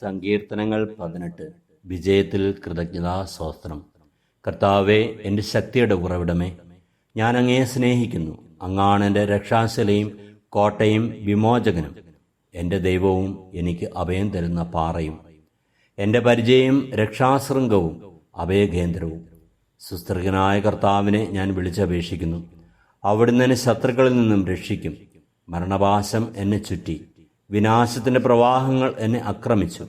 സങ്കീർത്തനങ്ങൾ പതിനെട്ട്. വിജയത്തിൽ കൃതജ്ഞതാ സ്വസ്ത്രം കർത്താവെ എന്റെ ശക്തിയുടെ ഉറവിടമേ ഞാൻ അങ്ങയെ സ്നേഹിക്കുന്നു. അങ്ങാണ് എന്റെ രക്ഷാശലയും കോട്ടയും വിമോചകനും. എന്റെ ദൈവവും എനിക്ക് അഭയം തരുന്ന പാറയും. എന്റെ പരിചയം രക്ഷാശൃംഗവും അഭയകേന്ദ്രവും. സുസ്തൃകനായ കർത്താവിനെ ഞാൻ വിളിച്ചപേക്ഷിക്കുന്നു. അവിടുന്ന് എന്നെ ശത്രുക്കളിൽ നിന്നും രക്ഷിക്കും. മരണപാശം എന്നെ ചുറ്റി. വിനാശത്തിന്റെ പ്രവാഹങ്ങൾ എന്നെ ആക്രമിച്ചു.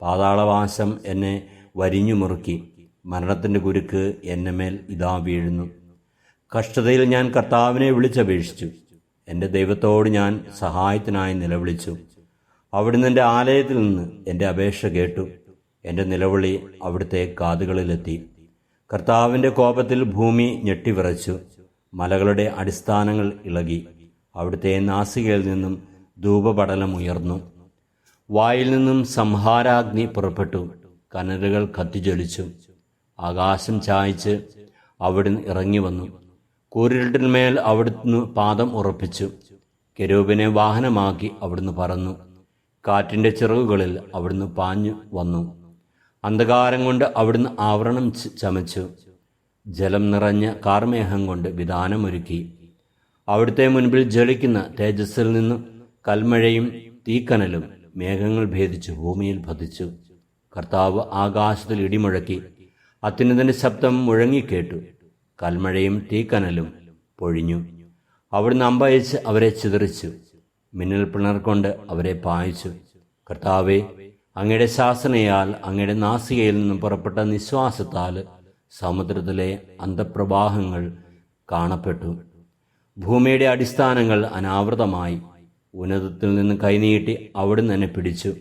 പാതാളവാശം എന്നെ വരിഞ്ഞു മുറുക്കി. മരണത്തിന്റെ കുരുക്ക് എന്നെ മേൽ ഇതാ വീഴുന്നു. കഷ്ടതയിൽ ഞാൻ കർത്താവിനെ വിളിച്ചപേക്ഷിച്ചു. എന്റെ ദൈവത്തോട് ഞാൻ സഹായത്തിനായി നിലവിളിച്ചു. അവിടുന്ന് എന്റെ ആലയത്തിൽ നിന്ന് എന്റെ അപേക്ഷ കേട്ടു. എന്റെ നിലവിളി അവിടുത്തെ കാതുകളിലെത്തി. കർത്താവിന്റെ കോപത്തിൽ ഭൂമി ഞെട്ടിവിറച്ചു. മലകളുടെ അടിസ്ഥാനങ്ങൾ ഇളകി. അവിടുത്തെ നാസികയിൽ നിന്നും ധൂപപടലം ഉയർന്നു വായിൽ നിന്നും സംഹാരാഗ്നി പുറപ്പെട്ടു. കനലുകൾ കത്തിജ്വലിച്ചു. ആകാശം ചായച്ച് അവിടുന്ന് ഇറങ്ങി വന്നു കൂരിരുട്ടിന്മേൽ അവിടുന്ന് പാദം ഉറപ്പിച്ചു. കെരൂപിനെ വാഹനമാക്കി അവിടുന്ന് പറന്നു. കാറ്റിന്റെ ചിറകുകളിൽ അവിടുന്ന് പാഞ്ഞു വന്നു. അന്ധകാരം കൊണ്ട് അവിടുന്ന് ആവരണം ചമച്ചു. ജലം നിറഞ്ഞ കാർമേഹം കൊണ്ട് വിധാനമൊരുക്കി. അവിടുത്തെ മുൻപിൽ ജ്വലിക്കുന്ന തേജസ്സിൽ നിന്നും കൽമഴയും തീക്കനലും മേഘങ്ങൾ ഭേദിച്ച് ഭൂമിയിൽ പതിച്ചു. കർത്താവ് ആകാശത്തിൽ ഇടിമുഴക്കി അത്യുന്നതിന്റെ ശബ്ദം മുഴങ്ങിക്കേട്ടു. കൽമഴയും തീക്കനലും പൊഴിഞ്ഞു. അവിടുന്ന് അമ്പയച്ച് അവരെ ചിതറിച്ചു. മിന്നൽ പിണർ കൊണ്ട് അവരെ പായിച്ചു. കർത്താവെ അങ്ങയുടെ ശാസനയാൽ അങ്ങയുടെ നാസികയിൽ നിന്നും പുറപ്പെട്ട നിശ്വാസത്താൽ സമുദ്രത്തിലെ അന്തപ്രവാഹങ്ങൾ കാണപ്പെട്ടു. ഭൂമിയുടെ അടിസ്ഥാനങ്ങൾ അനാവൃതമായി. ഉന്നതത്തിൽ നിന്ന് കൈനീട്ടി അവിടുന്ന് തന്നെ പിടിച്ചു.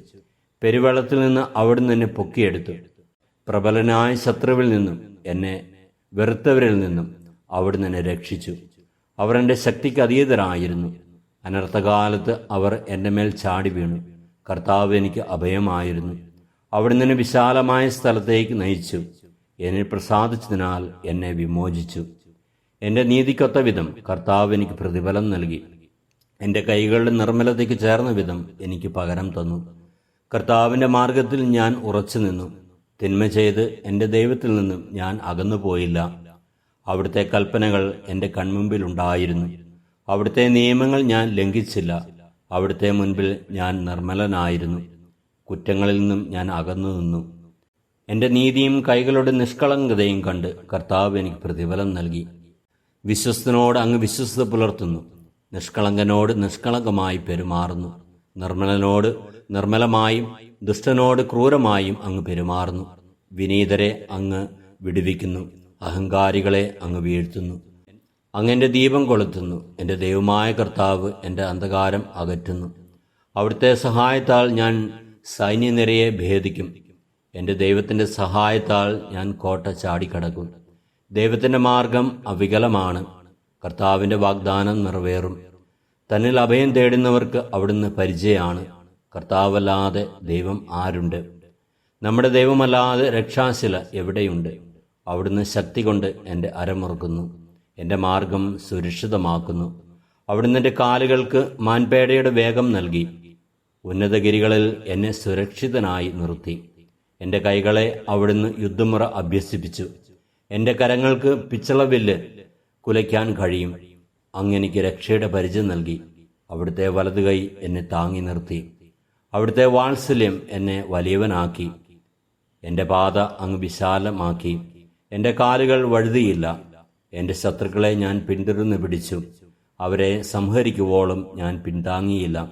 പെരുവെള്ളത്തിൽ നിന്ന് അവിടുന്ന് തന്നെ പൊക്കിയെടുത്തു. പ്രബലനായ ശത്രുവിൽ നിന്നും എന്നെ വെറുത്തവരിൽ നിന്നും അവിടുന്ന് എന്നെ രക്ഷിച്ചു. അവർ എന്റെ ശക്തിക്ക് അതീതരായിരുന്നു. അനർത്ഥകാലത്ത് അവർ എന്റെ മേൽ ചാടി വീണു. കർത്താവ് എനിക്ക് അഭയമായിരുന്നു. അവിടുന്ന് എന്നെ വിശാലമായ സ്ഥലത്തേക്ക് നയിച്ചു. എന്നെ പ്രസാദിച്ചതിനാൽ എന്നെ വിമോചിച്ചു. എന്റെ നീതിക്കൊത്ത വിധം കർത്താവ് എനിക്ക് പ്രതിഫലം നൽകി. എന്റെ കൈകളുടെ നിർമ്മലതയ്ക്ക് ചേർന്ന വിധം എനിക്ക് പകരം തന്നു. കർത്താവിന്റെ മാർഗത്തിൽ ഞാൻ ഉറച്ചു നിന്നു. തിന്മ ചെയ്ത് എന്റെ ദൈവത്തിൽ നിന്നും ഞാൻ അകന്നുപോയില്ല അവിടുത്തെ കൽപ്പനകൾ എന്റെ കൺമുമ്പിലുണ്ടായിരുന്നു അവിടുത്തെ നിയമങ്ങൾ ഞാൻ ലംഘിച്ചില്ല. അവിടുത്തെ മുൻപിൽ ഞാൻ നിർമ്മലനായിരുന്നു. കുറ്റങ്ങളിൽ നിന്നും ഞാൻ അകന്നു നിന്നു. എന്റെ നീതിയും കൈകളുടെ നിഷ്കളങ്കതയും കണ്ട് കർത്താവ് എനിക്ക് പ്രതിഫലം നൽകി. വിശ്വസ്തനോട് അങ്ങ് വിശ്വസ്ത പുലർത്തുന്നു. നിഷ്കളങ്കനോട് നിഷ്കളങ്കമായി പെരുമാറുന്നു. നിർമ്മലനോട് നിർമ്മലമായും ദുഷ്ടനോട് ക്രൂരമായും അങ്ങ് പെരുമാറുന്നു. വിനീതരെ അങ്ങ് വിടുവിക്കുന്നു. അഹങ്കാരികളെ അങ്ങ് വീഴ്ത്തുന്നു. അങ്ങ് ദീപം കൊളുത്തുന്നു. എന്റെ ദൈവമായ കർത്താവ് എന്റെ അന്ധകാരം അകറ്റുന്നു. അവിടുത്തെ സഹായത്താൽ ഞാൻ സൈന്യനിരയെ ഭേദിക്കും. എന്റെ ദൈവത്തിന്റെ സഹായത്താൽ ഞാൻ കോട്ട ചാടിക്കടക്കും. ദൈവത്തിന്റെ മാർഗം അവികലമാണ്. കർത്താവിന്റെ വാഗ്ദാനം നിറവേറും. തന്നിൽ അഭയം തേടുന്നവർക്ക് അവിടുന്ന് പരിചയമാണ്. കർത്താവല്ലാതെ ദൈവം ആരുണ്ട്? നമ്മുടെ ദൈവമല്ലാതെ രക്ഷാശില എവിടെയുണ്ട്? അവിടുന്ന് ശക്തി കൊണ്ട് എന്റെ അരമുറുക്കുന്നു. എന്റെ മാർഗം സുരക്ഷിതമാക്കുന്നു. അവിടുന്ന് എന്റെ കാലുകൾക്ക് മാൻപേടയുടെ വേഗം നൽകി. ഉന്നതഗിരികളിൽ എന്നെ സുരക്ഷിതനായി നിർത്തി. എന്റെ കൈകളെ അവിടുന്ന് യുദ്ധമുറ അഭ്യസിപ്പിച്ചു. എന്റെ കരങ്ങൾക്ക് പിച്ചളവില്ല് കുലയ്ക്കാൻ കഴിയും. അങ്ങെനിക്ക് രക്ഷയുടെ പരിചയം നൽകി. അവിടുത്തെ വലതു കൈ എന്നെ താങ്ങി നിർത്തി. അവിടുത്തെ വാത്സല്യം എന്നെ വലിയവനാക്കി. എന്റെ പാത അങ്ങ് വിശാലമാക്കി. എന്റെ കാലുകൾ വഴുതിയില്ല. എന്റെ ശത്രുക്കളെ ഞാൻ പിന്തുടർന്ന് പിടിച്ചു. അവരെ സംഹരിക്കുവോളം ഞാൻ പിന്താങ്ങിയില്ല.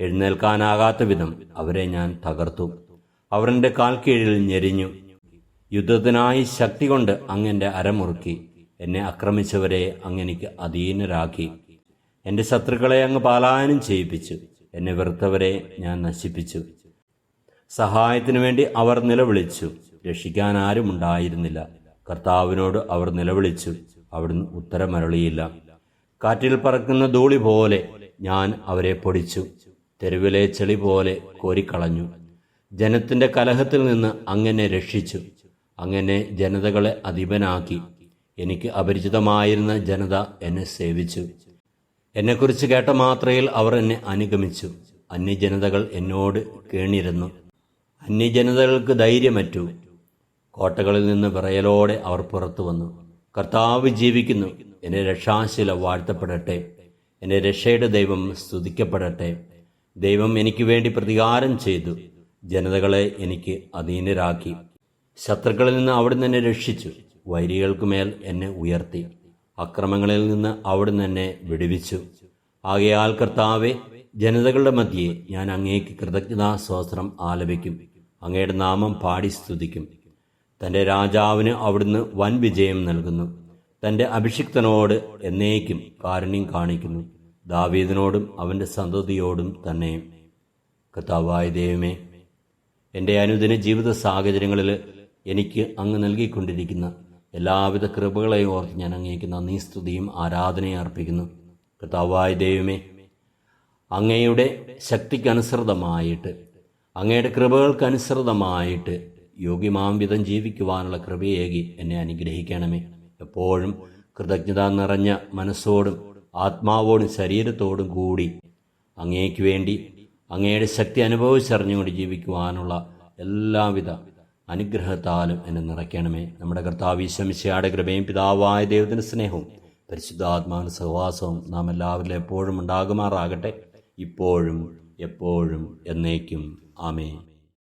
എഴുന്നേൽക്കാനാകാത്ത വിധം അവരെ ഞാൻ തകർത്തു. എന്റെ കാൽ കീഴിൽ ഞെരിഞ്ഞു. യുദ്ധത്തിനായി ശക്തി കൊണ്ട് അങ്ങെന്റെ അരമുറുക്കി. എന്നെ ആക്രമിച്ചവരെ അങ്ങെനിക്ക് അധീനരാക്കി. എന്റെ ശത്രുക്കളെ അങ്ങ് പാലായനം ചെയ്യിപ്പിച്ചു. എന്നെ വെറുത്തവരെ ഞാൻ നശിപ്പിച്ചു. സഹായത്തിനു വേണ്ടി അവർ നിലവിളിച്ചു. രക്ഷിക്കാൻ ആരും ഉണ്ടായിരുന്നില്ല. കർത്താവിനോട് അവർ നിലവിളിച്ചു. അവിടുന്ന് ഉത്തരമരളിയില്ല. കാറ്റിൽ പറക്കുന്ന ധൂളി പോലെ ഞാൻ അവരെ പൊടിച്ചു. തെരുവിലെ ചെളി പോലെ കോരിക്കളഞ്ഞു. ജനത്തിന്റെ കലഹത്തിൽ നിന്ന് അങ്ങനെ രക്ഷിച്ചു. അങ്ങനെ ജനതകളെ അധിപനാക്കി. എനിക്ക് അപരിചിതമായിരുന്ന ജനത എന്നെ സേവിച്ചു. എന്നെക്കുറിച്ച് കേട്ട മാത്രയിൽ അവർ എന്നെ അനുഗമിച്ചു. അന്യജനതകൾ എന്നോട് കേണിരുന്നു. അന്യജനതകൾക്ക് ധൈര്യമറ്റു. കോട്ടകളിൽ നിന്ന് വിറയലോടെ അവർ പുറത്തു വന്നു. കർത്താവ് ജീവിക്കുന്നു. എന്നെ രക്ഷാശില വാഴ്ത്തപ്പെടട്ടെ. എന്നെ രക്ഷയുടെ ദൈവം സ്തുതിക്കപ്പെടട്ടെ. ദൈവം എനിക്ക് വേണ്ടി പ്രതികാരം ചെയ്തു. ജനതകളെ എനിക്ക് അധീനരാക്കി. ശത്രുക്കളിൽ നിന്ന് അവിടുന്ന് എന്നെ രക്ഷിച്ചു. വൈരികൾക്ക് മേൽ എന്നെ ഉയർത്തി. അക്രമങ്ങളിൽ നിന്ന് അവിടുന്ന് എന്നെ വിടുവിച്ചു. ആകയാൽ കർത്താവെ ജനതകളുടെ മധ്യേ ഞാൻ അങ്ങേക്ക് കൃതജ്ഞതാ സ്വസ്ത്രം ആലപിക്കും. അങ്ങയുടെ നാമം പാടി സ്തുതിക്കും. തന്റെ രാജാവിന് അവിടുന്ന് വൻ വിജയം നൽകുന്നു. തന്റെ അഭിഷിക്തനോട് എന്നേക്കും കാരുണ്യം കാണിക്കുന്നു. ദാവീദിനോടും അവന്റെ സന്തതിയോടും തന്നെ. കർത്താവായ ദൈവമേ എന്റെ അനുദിന ജീവിത സാഹചര്യങ്ങളിൽ എനിക്ക് അങ്ങ് നൽകിക്കൊണ്ടിരിക്കുന്ന എല്ലാവിധ കൃപകളെയും ഓർത്ത് ഞാൻ അങ്ങേക്ക് നന്ദി സ്തുതിയും ആരാധനയും അർപ്പിക്കുന്നു. കർത്താവായ ദൈവമേ അങ്ങയുടെ ശക്തിക്കനുസൃതമായിട്ട് അങ്ങയുടെ കൃപകൾക്കനുസൃതമായിട്ട് യോഗ്യമാം വിധം ജീവിക്കുവാനുള്ള കൃപയേകി എന്നെ അനുഗ്രഹിക്കണമേ. എപ്പോഴും കൃതജ്ഞത നിറഞ്ഞ മനസ്സോടും ആത്മാവോടും ശരീരത്തോടും കൂടി അങ്ങേക്ക് വേണ്ടി അങ്ങയുടെ ശക്തി അനുഭവിച്ചറിഞ്ഞുകൊണ്ട് ജീവിക്കുവാനുള്ള എല്ലാവിധ അനുഗ്രഹത്താലും എന്നെ നിറയ്ക്കണമേ. നമ്മുടെ കർത്താവ് ഈശ്വമിശയാടെ കൃപയും പിതാവായ ദൈവത്തിന്റെ സ്നേഹവും പരിശുദ്ധാത്മാവിന്റെ സഹവാസവും നാം എല്ലാവരിലും എപ്പോഴും ഉണ്ടാകുമാറാകട്ടെ. ഇപ്പോഴും എപ്പോഴും എന്നേക്കും. ആമേ